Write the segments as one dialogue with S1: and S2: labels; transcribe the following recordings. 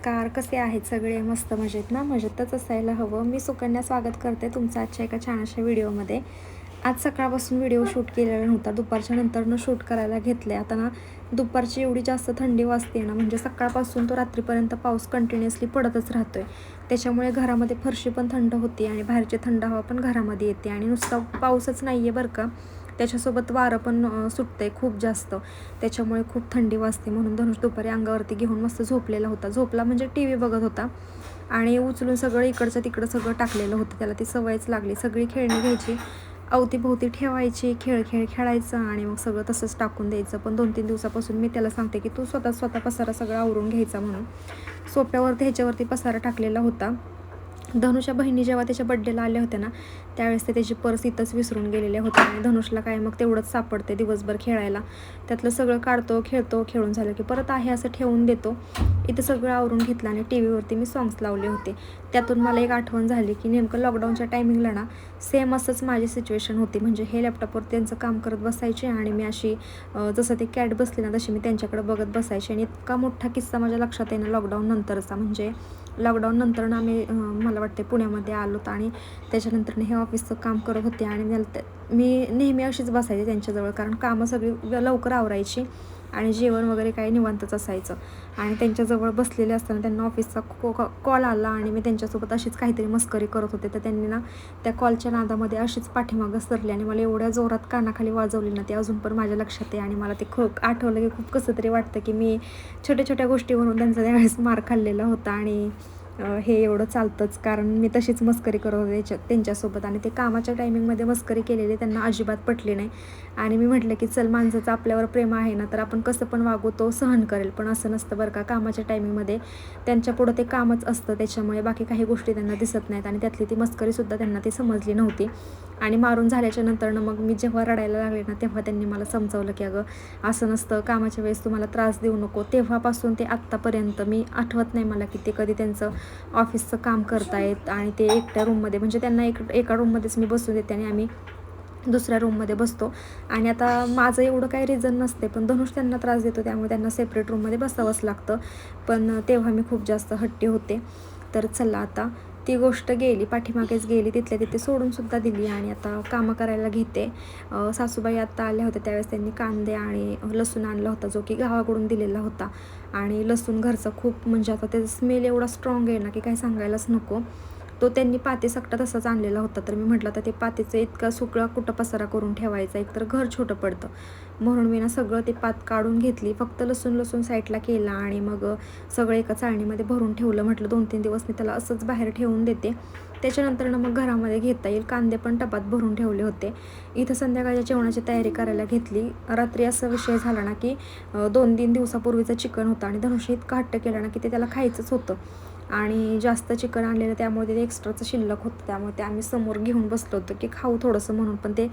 S1: नमस्कार कसे आहेत सगळे? मस्त मजेत ना? मजेतच असायला हवं. मी सुकन्या स्वागत करते तुमचं आजच्या एका छान अशा व्हिडिओमध्ये. आज सकाळपासून व्हिडिओ शूट केलेला नव्हता. दुपारच्या नंतरनं शूट करायला घेतले आता ना दुपारची एवढी जास्त थंडी वाजते ना म्हणजे सकाळपासून तो रात्रीपर्यंत पाऊस कंटिन्युअसली पडतच राहतो आहे त्याच्यामुळे घरामध्ये फरशी पण थंड होती आणि बाहेरची थंड हवा पण घरामध्ये येते आणि नुसता पाऊसच नाही आहे बरं का. त्याच्यासोबत वारं पण सुटतं आहे खूप जास्त. त्याच्यामुळे खूप थंडी वाजते म्हणून धनुष दुपारी अंगावरती घेऊन मस्त झोपलेला होता. झोपला म्हणजे टी व्ही बघत होता. आणि उचलून सगळं इकडचं तिकडं सगळं टाकलेलं होतं. त्याला ती सवयच लागली. सगळी खेळणी घ्यायची. अवतीभोवती ठेवायची खेळ खेळ खेळायचं आणि मग सगळं तसंच टाकून द्यायचं. पण दोन तीन दिवसापासून मी त्याला सांगते की तू स्वतः स्वतः पसारा सगळा आवरून घ्यायचा म्हणून. सोप्यावरती ह्याच्यावरती पसारा टाकलेला होता. धनुषच्या बहिणी जेव्हा त्याच्या बड्डेला आल्या होत्या ना त्यावेळेस ते त्याची पर्स इथंच विसरून गेलेले होते आणि धनुषला काय मग तेवढंच सापडते दिवसभर खेळायला. त्यातलं सगळं काढतो खेळतो खेळून झालं की परत आहे असं ठेवून देतो. इथं सगळं आवरून घेतलं आणि टी व्हीवरती मी सॉंग्स लावले होते. त्यातून मला एक आठवण झाली की नेमकं लॉकडाऊनच्या टायमिंगला ना सेम असंच माझी सिच्युएशन होती. म्हणजे हे लॅपटॉपवर त्यांचं काम करत बसायचे आणि मी अशी जसं ते कॅट बसले ना तशी मी त्यांच्याकडे बघत बसायचे. आणि इतका मोठा किस्सा माझ्या लक्षात येणं लॉकडाऊन नंतरचा. म्हणजे लॉकडाऊन नंतर ना आम्ही मला वाटते पुण्यामध्ये आलो होतो आणि त्याच्यानंतर हे ऑफिसचं काम करत होते आणि मला मी नेहमी अशीच बसायचे त्यांच्याजवळ. कारण कामं सगळी लवकर आवरायची आणि जेवण वगैरे काही निवांतच असायचं. आणि त्यांच्याजवळ बसलेले असताना त्यांना ऑफिसचा को कॉल आला आणि मी त्यांच्यासोबत अशीच काहीतरी मस्करी करत होते. तर त्यांनी ना त्या कॉलच्या नादामध्ये अशीच पाठीमागं सरली आणि मला एवढ्या जोरात कानाखाली वाजवली ना ते अजून पण माझ्या लक्षात आहे. आणि मला ते ख आठवलं की खूप कसं तरी वाटतं की मी छोट्या छोट्या गोष्टीवरून त्यांचा त्यावेळेस मार खाल्लेला होता. आणि हे एवढं चालतंच. कारण मी तशीच मस्करी करत होते त्याच्या त्यांच्यासोबत. आणि ते कामाच्या टायमिंगमध्ये मस्करी केलेली त्यांना अजिबात पटली नाही. आणि मी म्हटलं की चल माणसाचं आपल्यावर प्रेम आहे ना तर आपण कसं पण वागू तो सहन करेल. पण असं नसतं बरं का कामाच्या टायमिंगमध्ये त्यांच्या पुढं ते कामच असतं. त्याच्यामुळे बाकी काही गोष्टी त्यांना दिसत नाहीत. आणि त्यातली ती मस्करीसुद्धा त्यांना ती समजली नव्हती. आणि मारून झाल्याच्या नंतरनं मग मी जेव्हा रडायला लागले ना तेव्हा त्यांनी मला समजावलं की अगं असं नसतं कामाच्या वेळेस तुम्हाला त्रास देऊ नको. तेव्हापासून ते आत्तापर्यंत मी आठवत नाही मला की ते कधी त्यांचं ऑफिसचं काम करतायत आणि ते एकट्या रूममध्ये म्हणजे त्यांना एक एका रूममध्येच मी बसून देते आणि आम्ही दुसऱ्या रूममध्ये बसतो. आणि आता माझं एवढं काही रिझन नसते पण धनुष त्यांना त्रास देतो त्यामुळे त्यांना सेपरेट रूममध्ये बसावंच लागतं. पण तेव्हा मी खूप जास्त हट्टी होते. तर चला आता ती गोष्ट गेली पाठीमागेच गेली तिथल्या तिथे सोडूनसुद्धा दिली आणि आता कामं करायला घेते. सासूबाई आत्ता आल्या होत्या त्यावेळेस त्यांनी कांदे आणि लसूण आणला होता जो की गावाकडून दिलेला होता. आणि लसूण घरचा खूप म्हणजे आता त्याचा स्मेल एवढा स्ट्रॉंग आहे ना की काही सांगायलाच नको. तो त्यांनी पाते सकटा तसाच आणलेला होता. तर मी म्हटलं तर ते पातेचं इतका सुकळा कुठं पसारा करून ठेवायचा? एकतर घर छोटं पडतं. म्हणून मी ना सगळं ते पात काढून घेतली. फक्त लसूण लसूण साईडला केला आणि मग सगळं एका चाळणीमध्ये भरून ठेवलं. म्हटलं दोन तीन दिवस मी त्याला असंच बाहेर ठेवून देते. त्याच्यानंतर ना मग घरामध्ये घेता येईल. कांदे पण टपात भरून ठेवले होते. इथं संध्याकाळच्या जेवणाची तयारी करायला घेतली. रात्री असा विषय झाला ना की दोन तीन दिवसापूर्वीचं चिकन होतं आणि धनुष्य इतकं हट्ट केला ना की ते त्याला खायचंच होतं. आणि जास्त चिकन आणलेलं त्यामुळे तिथे एक्स्ट्राचं शिल्लक होतं. त्यामुळे ते आम्ही समोर घेऊन बसलो होतो की खाऊ थोडंसं म्हणून पण ते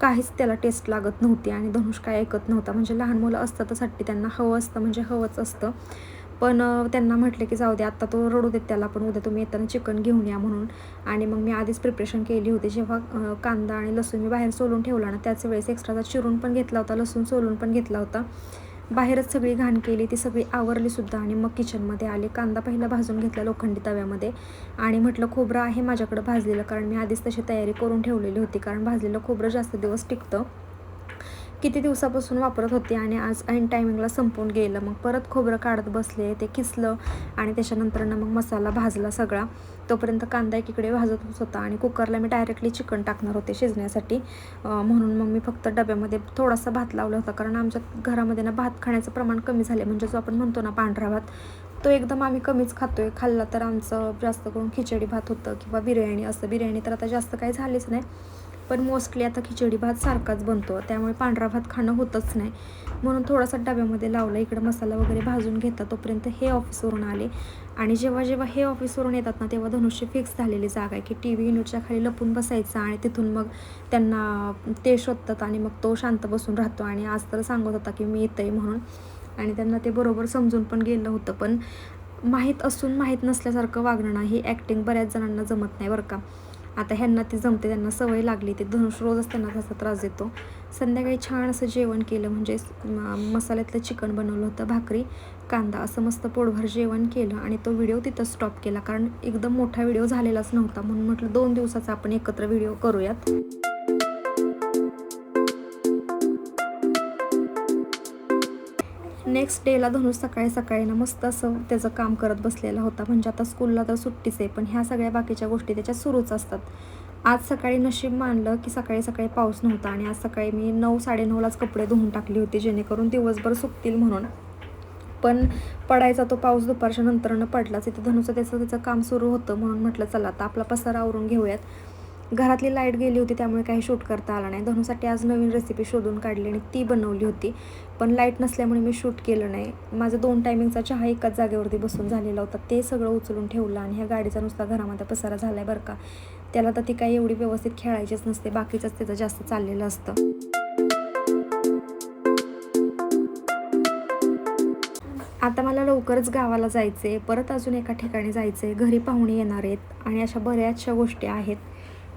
S1: काहीच त्याला टेस्ट लागत नव्हती आणि धनुष काय ऐकत नव्हता. म्हणजे लहान मुलं असतातसाठी त्यांना हवं असतं म्हणजे हवंच असतं. पण त्यांना म्हटलं की जाऊ दे आत्ता तो रडू देत त्याला पण उद्या तुम्ही येताना चिकन घेऊन या म्हणून. आणि मग मी आधीच प्रिपरेशन केली होती. जेव्हा कांदा आणि लसूण मी बाहेर सोलून ठेवला ना त्याच वेळेस एक्स्ट्राचा चिरून पण घेतला होता लसूण सोलून पण घेतला होता. बाहेरच सगळी घाण केली ती सगळी आवरलीसुद्धा आणि मग किचनमध्ये आले. कांदा पहिला भाजून घेतला लोखंडी तव्यामध्ये आणि म्हटलं खोबरं आहे माझ्याकडं भाजलेलं कारण मी आधीच तशी तयारी करून ठेवलेली होती कारण भाजलेलं खोबरं जास्त दिवस टिकतं. किती दिवसापासून वापरत होते आणि आज ऐन टायमिंगला संपून गेलं. मग परत खोबरं काढत बसले ते किसलं आणि त्याच्यानंतरनं मग मसाला भाजला सगळा. तोपर्यंत कांदा एकीकडे भाजतच होता आणि कुकरला मी डायरेक्टली चिकन टाकणार होते शिजण्यासाठी. म्हणून मग मी फक्त डब्यामध्ये थोडासा भात लावला होता. कारण आमच्या घरामध्ये ना भात खाण्याचं प्रमाण कमी झाले म्हणजे जो आपण म्हणतो ना पांढरा भात तो एकदम आम्ही कमीच खातोय. खाल्ला तर आमचं जास्त करून खिचडी भात होतं किंवा बिर्याणी. असतं बिर्याणी तर आता जास्त काही झालीच नाही. पण मोस्टली आता खिचडी भात सारखाच बनतो. त्यामुळे पांढरा भात खाणं होतच नाही. म्हणून थोडासा डब्यामध्ये लावला इकडं मसाला वगैरे भाजून घेतात तोपर्यंत हे ऑफिसवरून आले. आणि जेव्हा जेव्हा हे ऑफिसवरून येतात ना तेव्हा धनुष्य फिक्स झालेली जागा आहे की टी व्ही युनिटच्या खाली लपून बसायचं आणि तिथून मग त्यांना ते शोधतात आणि मग तो शांत बसून राहतो. आणि आज तर सांगत होता की मी येतंय म्हणून. आणि त्यांना ते बरोबर समजून पण गेलं होतं. पण माहीत असून माहीत नसल्यासारखं वागणं ही ॲक्टिंग बऱ्याच जणांना जमत नाही बरं का. आता ह्यांना ती जमते त्यांना सवय लागली ते धनुष रोजच त्यांना त्याचा त्रास देतो. संध्याकाळी छान असं जेवण केलं म्हणजे मसाल्यातलं चिकन बनवलं होतं भाकरी कांदा असं मस्त पोटभर जेवण केलं आणि तो व्हिडिओ तिथं स्टॉप केला. कारण एकदम मोठा व्हिडिओ झालेलाच नव्हता म्हणून म्हटलं दोन दिवसाचा आपण एकत्र व्हिडिओ करूयात. नेक्स्ट डेला धनुष सकाळी सकाळी ना मस्त असं त्याचं काम करत बसलेला होता. म्हणजे आता स्कूलला तर सुट्टीच आहे पण ह्या सगळ्या बाकीच्या गोष्टी त्याच्या सुरूच असतात. आज सकाळी नशीब मानलं की सकाळी सकाळी पाऊस नव्हता आणि आज सकाळी मी नऊ साडेनऊलाच कपडे धुवून टाकले होते जेणेकरून दिवसभर सुकतील म्हणून. पण पडायचा तो पाऊस दुपारच्या नंतरनं पडलाच. इथे धनुचं त्याचं त्याचं काम सुरू होतं म्हणून म्हटलं चला आता आपला पसारा आवरून घेऊयात. घरातली लाइट गेली होती त्यामुळे काही शूट करता आला नाही. धनुसाठी आज नवीन रेसिपी शोधून काढली आणि ती बनवली होती. पण लाइट नसल्यामुळे मी शूट केलं नाही. माझं दोन टायमिंगचा चहा एकाच जागेवरती बसून झालेला होता. ते सगळं उचलून ठेवलं आणि ह्या गाडीचा नुसता घरामध्ये पसारा झाला आहे बरं का. त्याला तर ती काही एवढी व्यवस्थित खेळायचीच नसते. बाकीचंच त्याचं जास्त चाललेलं असतं. आता मला लवकरच गावाला जायचं आहे परत अजून एका ठिकाणी जायचं आहे घरी पाहुणे येणार आहेत आणि अशा बऱ्याचशा गोष्टी आहेत.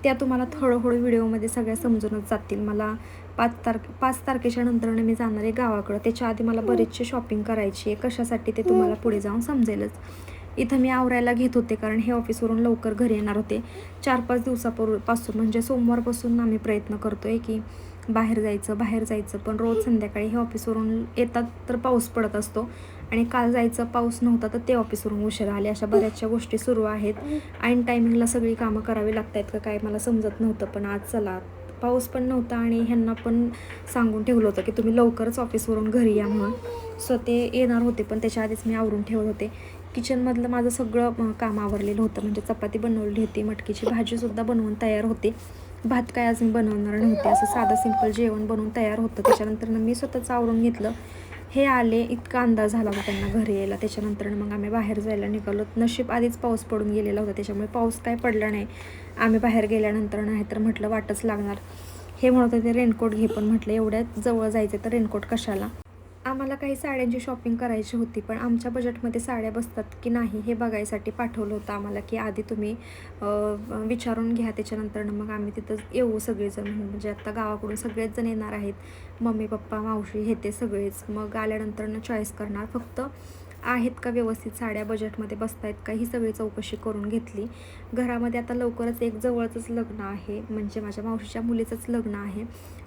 S1: त्या तुम्हाला हळूहळू व्हिडिओमध्ये सगळ्या समजूनच जातील. मला पाच तारखे पाच तारखेच्या नंतरनं मी जाणार आहे गावाकडं. त्याच्या आधी मला बरेचसे शॉपिंग करायची आहे. कशासाठी ते तुम्हाला पुढे जाऊन समजेलच. इथं मी आवरायला घेत होते कारण हे ऑफिसवरून लवकर घरी येणार होते. चार पाच दिवसापूर्वी पासून म्हणजे सोमवारपासून आम्ही प्रयत्न करतो आहे की बाहेर जायचं बाहेर जायचं. पण रोज संध्याकाळी हे ऑफिसवरून येतात तर पाऊस पडत असतो. आणि काल जायचं पाऊस नव्हता तर ते ऑफिसवरून उशीर आले. अशा बऱ्याचशा गोष्टी सुरू आहेत. ऐन टायमिंगला सगळी कामं करावी लागत आहेत का काय मला समजत नव्हतं पण आज चला. पाऊस पण नव्हता आणि ह्यांना पण सांगून ठेवलं होतं की तुम्ही लवकरच ऑफिसवरून घरी या म्हणून. सो ते येणार होते पण त्याच्या आधीच मी आवरून ठेवत होते. किचनमधलं माझं सगळं काम आवरलेलं होतं. म्हणजे चपाती बनवली होती मटकीची भाजीसुद्धा बनवून तयार होते. भात काय आज मी बनवणार नव्हते. असं साधं सिंपल जेवण बनवून तयार होतं. त्याच्यानंतर मी स्वतःच आवरून घेतलं. हे आले इतका अंदाज झाला होता त्यांना घरी यायला. त्याच्यानंतर मग आम्ही बाहेर जायला निघालो. नशीब आधीच पाऊस पडून गेलेला होता. त्याच्यामुळे पाऊस काय पडला नाही. आम्ही बाहेर गेल्यानंतर नाही तर म्हटलं वाटच लागणार. हे म्हणत होते रेनकोट घे पण म्हटलं एवढ्यात जवळ जायचं तर रेनकोट कशाला? आम्हाला काही साड्यांची शॉपिंग करायची होती पण आमच्या बजेटमध्ये साड्या बसतात की नाही हे बघायसाठी पाठवलं होतं आम्हाला की आधी तुम्ही विचारून घ्या त्याच्यानंतर मग आम्ही तिथं येऊ सगळेजण म्हणून. म्हणजे आत्ता गावाकडून सगळेच जण येणार आहेत. मम्मी पप्पा मावशी हे ते सगळेच. मग आल्यानंतर चॉईस करणार. फक्त आहेत का व्यवस्थित साड्या बजेटमध्ये बसतायत का ही सगळी चौकशी करून घेतली. घरामध्ये आता लवकरच एक जवळचंच लग्न आहे. म्हणजे माझ्या मावशीच्या मुलीचंच लग्न आहे.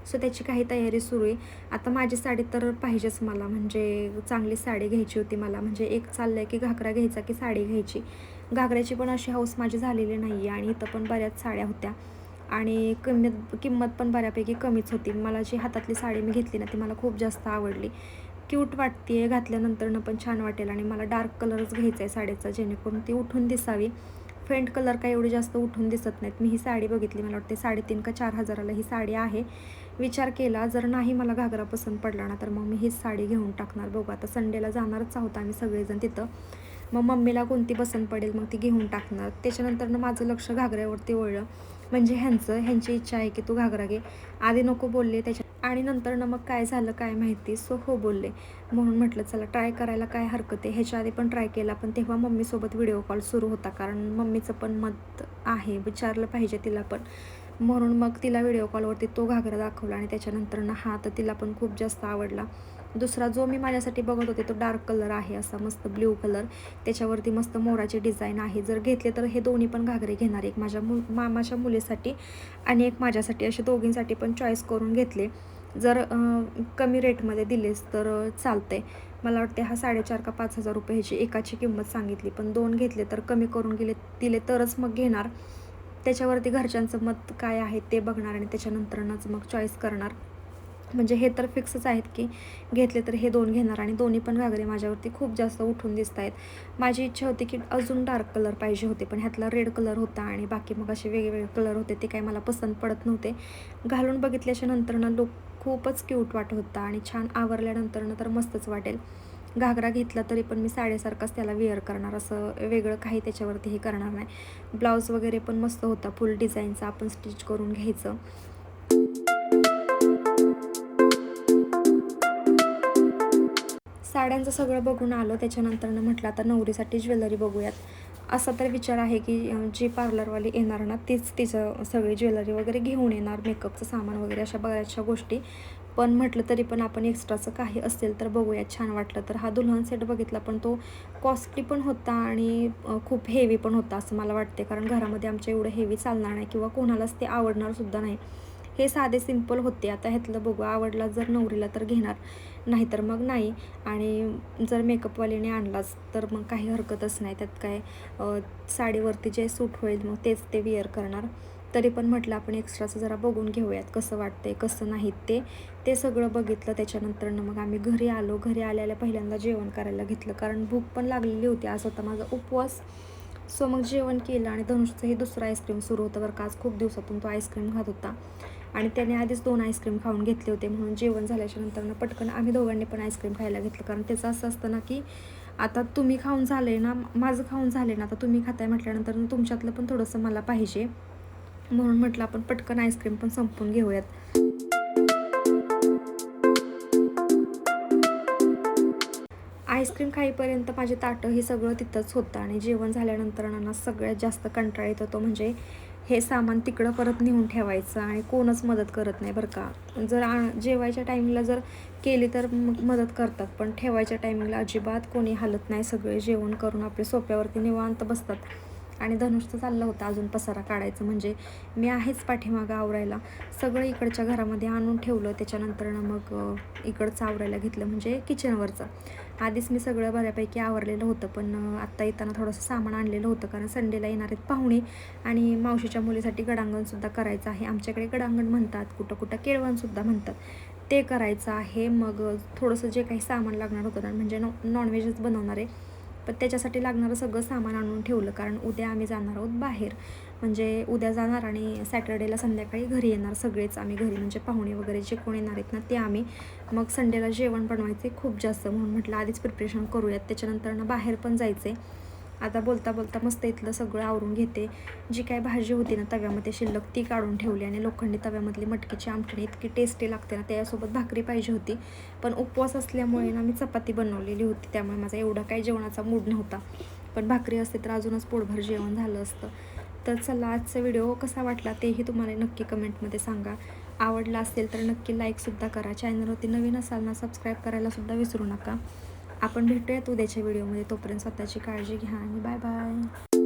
S1: सो त्याची काही तयारी सुरू आहे. आता माझी साडी तर पाहिजेच मला. म्हणजे चांगली साडी घ्यायची होती मला. म्हणजे एक चाललं आहे की घागरा घ्यायचा की साडी घ्यायची. घागऱ्याची पण अशी हौस माझी झालेली नाही आहे आणि इथं पण बऱ्याच साड्या होत्या. आणि किंमत किंमत पण बऱ्यापैकी कमीच होती. मला जी हातातली साडी मी घेतली ना ती मला खूप जास्त आवडली. क्यूट वाटते घातल्यानंतरनं पण छान वाटेल. आणि मला डार्क कलरच घ्यायचा आहे साडीचा जेणेकरून ती उठून दिसावी. फेंट कलर काही एवढी जास्त उठून दिसत नाहीत. मी ही साडी बघितली. मला वाटते साडेतीन का चार हजाराला ही साडी आहे. विचार केला जर नाही मला घागरा पसंत पडला ना तर मग मी हीच साडी घेऊन टाकणार. बघू आता संडेला जाणारच आहोत आम्ही सगळेजण तिथं. मग मम्मीला कोणती पसंत पडेल मग ती घेऊन टाकणार. त्याच्यानंतरनं माझं लक्ष घागऱ्यावरती वळलं म्हणजे ह्यांचं ह्यांची इच्छा आहे की तू घागरा घे. आधी नको बोलले त्याच्या आणि नंतरनं मग काय झालं काय माहिती? सो हो बोलले. म्हणून म्हटलं चला ट्राय करायला काय हरकत आहे? ह्याच्या आधी पण ट्राय केला पण तेव्हा मम्मीसोबत व्हिडिओ कॉल सुरू होता. कारण मम्मीचं पण मत आहे विचारलं पाहिजे तिला पण. म्हणून मग तिला व्हिडिओ कॉलवरती तो घागरा दाखवला आणि त्याच्यानंतरनं हा तर तिला पण खूप जास्त आवडला. दुसरा जो मी माझ्यासाठी बघत होते तो डार्क कलर आहे असा मस्त ब्ल्यू कलर त्याच्यावरती मस्त मोराची डिझाईन आहे. जर घेतले तर हे दोन्ही पण घागरे घेणार एक माझ्या मु मामाच्या मुलीसाठी आणि एक माझ्यासाठी असे दोघींसाठी पण चॉईस करून घेतले. जर कमी रेटमध्ये दिलेस तर चालते मला वाटते हा साडेचार का पाच हजार रुपये ह्याची एकाची किंमत सांगितली. पण दोन घेतले तर कमी करून गेले दिले तरच मग घेणार. त्याच्यावरती घरच्यांचं मत काय आहे ते बघणार आणि त्याच्यानंतरनंच मग चॉईस करणार. म्हणजे हे तर फिक्सच आहेत की घेतले तर हे दोन घेणार आणि दोन्ही पण घागरे माझ्यावरती खूप जास्त उठून दिसत आहेत. माझी इच्छा होती की अजून डार्क कलर पाहिजे होते पण ह्यातला रेड कलर होता आणि बाकी मग असे वेगवेगळे कलर होते ते काही मला पसंत पडत नव्हते. घालून बघितल्याच्या नंतरनं लुक खूपच क्यूट वाटत होता आणि छान आवरल्यानंतरनं तर मस्तच वाटेल. घागरा घेतला तरी पण मी साडेसारखाच त्याला वेअर करणार. असं वेगळं काही त्याच्यावरती हे करणार नाही. ब्लाऊज वगैरे पण मस्त होता. फुल डिझाईनचा आपण स्टिच करून घ्यायचं. साड्यांचं सगळं बघून आलो. त्याच्यानंतरनं म्हटलं आता नवरीसाठी ज्वेलरी बघूयात. असा तर विचार आहे की जी पार्लरवाली येणार ना तीच तिचं सगळी ज्वेलरी वगैरे घेऊन येणार. मेकअपचं सामान वगैरे अशा बऱ्याचशा गोष्टी. पण म्हटलं तरी पण आपण एक्स्ट्राचं काही असेल तर बघूयात. छान वाटलं तर. हा दुल्हन सेट बघितला पण तो कॉस्टली पण होता आणि खूप हेवी पण होता असं मला वाटते कारण घरामध्ये आमच्या एवढं हेवी चालणार नाही किंवा कोणालाच ते आवडणार सुद्धा नाही. हे साधे सिंपल होते. आता ह्यातलं बघू. आवडला जर नवरीला तर घेणार. नाहीतर मग नाही. आणि जर मेकअपवालीने आणलाच तर मग काही हरकतच नाही. त्यात काय साडीवरती जे सूट होईल मग तेच ते विअर करणार. तरी पण म्हटलं आपण एक्स्ट्राचं जरा बघून घेऊयात कसं वाटतंय कसं नाही ते. ते सगळं बघितलं त्याच्यानंतरनं मग आम्ही घरी आलो. घरी आल्याला पहिल्यांदा जेवण करायला घेतलं कारण भूक पण लागलेली होती. आज होता माझा उपवास. सो मग जेवण केलं आणि धनुषचं हे दुसरं आईस्क्रीम सुरू होतं बरं का. आज खूप दिवसातून तो आईस्क्रीम खात होता. आणि त्याने आधीच दोन आईस्क्रीम खाऊन घेतले होते. म्हणून जेवण झाल्याच्या नंतरनं पटकन आम्ही दोघांनी पण आईस्क्रीम खायला घेतलं. कारण त्याचं असं असतं ना की आता तुम्ही खाऊन झाले ना माझं खाऊन झाले ना आता तुम्ही खाताय म्हटल्यानंतर तुमच्यातलं पण थोडंसं मला पाहिजे. म्हणून म्हटलं आपण पटकन आईस्क्रीम पण संपवून घेऊयात. आईस्क्रीम खाईपर्यंत माझे ताटं हे सगळं तिथंच होतं आणि जेवण झाल्यानंतर ना सगळ्यात जास्त कंटाळा येत तो म्हणजे हे सामान तिकडं परत नेऊन ठेवायचं आणि कोणच मदत करत नाही बरं का. जर जेवायच्या टायमिंगला जर केली तर मग मदत करतात पण ठेवायच्या टायमिंगला अजिबात कोणी हालत नाही सगळे जेवण करून आपले सोप्यावरती निवांत बसतात. आणि धनुषचं चाललं होतं अजून पसारा काढायचं. म्हणजे मी आहेच पाठीमागं आवरायला. सगळं इकडच्या घरामध्ये आणून ठेवलं. त्याच्यानंतरनं मग इकडचं आवरायला घेतलं. म्हणजे किचनवरचं. आधीच मी सगळं बऱ्यापैकी आवरलेलं होतं. पण आत्ता येताना थोडंसं सामान आणलेलं होतं. कारण संडेला येणार आहेत पाहुणे. आणि मावशीच्या मुलीसाठी गडांगणसुद्धा करायचं आहे. आमच्याकडे गडांगण म्हणतात. कुठं कुठं केळवणसुद्धा म्हणतात. ते करायचं आहे. मग थोडंसं जे काही सामान लागणार होतं म्हणजे नॉ नॉनव्हेजच बनवणार आहे. पण त्याच्यासाठी लागणारं सगळं सामान आणून ठेवलं कारण उद्या आम्ही जाणार आहोत बाहेर. म्हणजे उद्या जाणार आणि सॅटर्डेला संध्याकाळी घरी येणार सगळेच आम्ही घरी. म्हणजे पाहुणे वगैरे जे कोण येणार आहेत ना ते आम्ही. मग संडेला जेवण बनवायचे खूप जास्त म्हणून म्हटलं आधीच प्रिपरेशन करूयात. त्याच्यानंतर ना बाहेर पण जायचे आता बोलता बोलता मस्त इथलं सगळं आवरून घेते. जी काय भाजी होती ना तव्यामध्ये शिल्लक ती काढून ठेवली आणि लोखंडी तव्यामधली मटकीची आमटणी इतकी टेस्टी लागते ना त्यासोबत भाकरी पाहिजे होती. पण उपवास असल्यामुळे ना मी चपाती बनवलेली होती त्यामुळे माझा एवढा काही जेवणाचा मूड नव्हता. पण भाकरी असते तर अजूनच पोटभर जेवण झालं असतं. तर चला आजचा व्हिडिओ कसा वाटला तेही तुम्हाला नक्की कमेंटमध्ये सांगा. आवडला असेल तर नक्की लाईकसुद्धा करा. चॅनलवरती नवीन असाल ना सबस्क्राईब करायलासुद्धा विसरू नका. आपण भेटूयात उद्याच्या व्हिडिओमध्ये तोपर्यंत स्वतःची काळजी घ्या आणि बाय बाय